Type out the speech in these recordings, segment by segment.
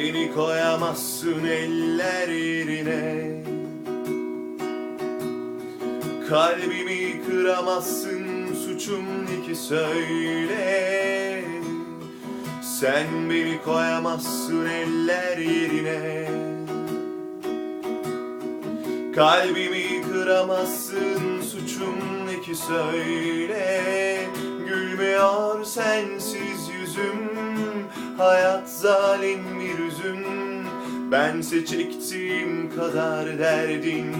Beni koyamazsın eller yerine. Kalbimi kıramazsın suçum ne söyle. Sen beni koyamazsın eller yerine. Kalbimi kıramazsın suçum ne ki söyle. Gülmüyor sensiz yüzüm Hayat zalim Bense çektiğim kadar derdin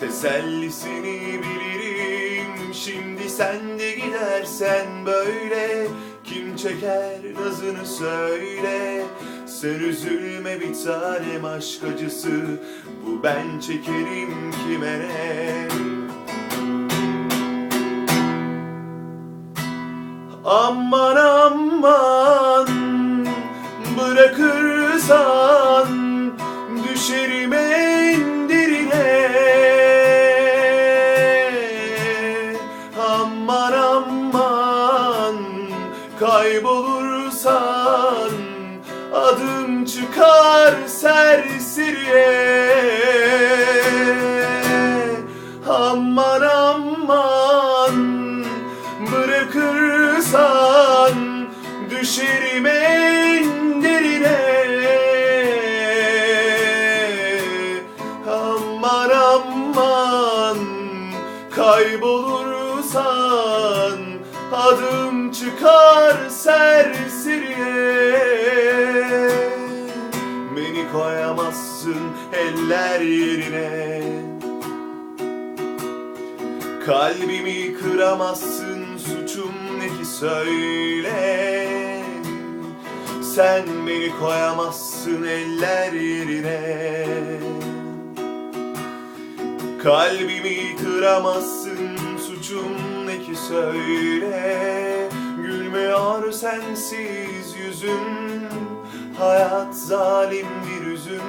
Tesellisini bilirim. Şimdi sen de gidersen böyle. Kim çeker nazını söyle. Sen üzülme bir tanem aşk acısı. Bu ben çekerim kime ne? Aman aman bırakırsan düşerim en derine Aman aman kaybolursan adım çıkar serseriye Aman aman bırakırsan düşerim en Aman aman kaybolursan adım çıkar serseriye Beni koyamazsın eller yerine. Kalbimi kıramazsın suçum ne ki söyle. Sen beni koyamazsın eller yerine Kalbimi kıramazsın suçum ne ki söyle. Gülmüyor sensiz yüzüm Hayat zalim bir üzüm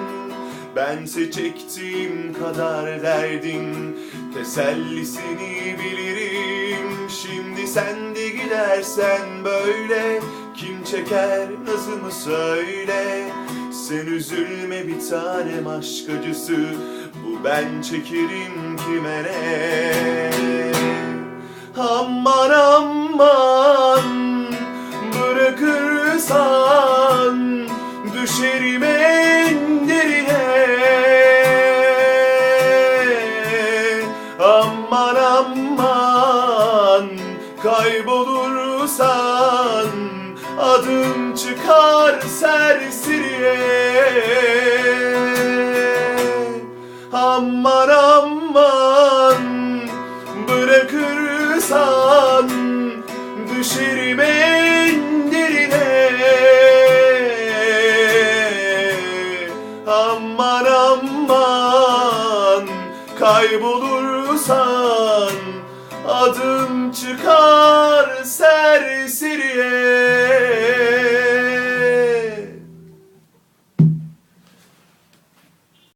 Bense çektiğim kadar derdin Tesellisini bilirim. Şimdi sen de gidersen böyle Kim çeker nazımı söyle. Sen üzülme bir tanem aşk acısı ben çekerim kime ne Aman aman bırakırsan düşerim en derine. Aman aman kaybolursan adım çıkar serseriye Aman aman bırakırsan düşerim en derine. Aman aman kaybolursan adım çıkar serseriye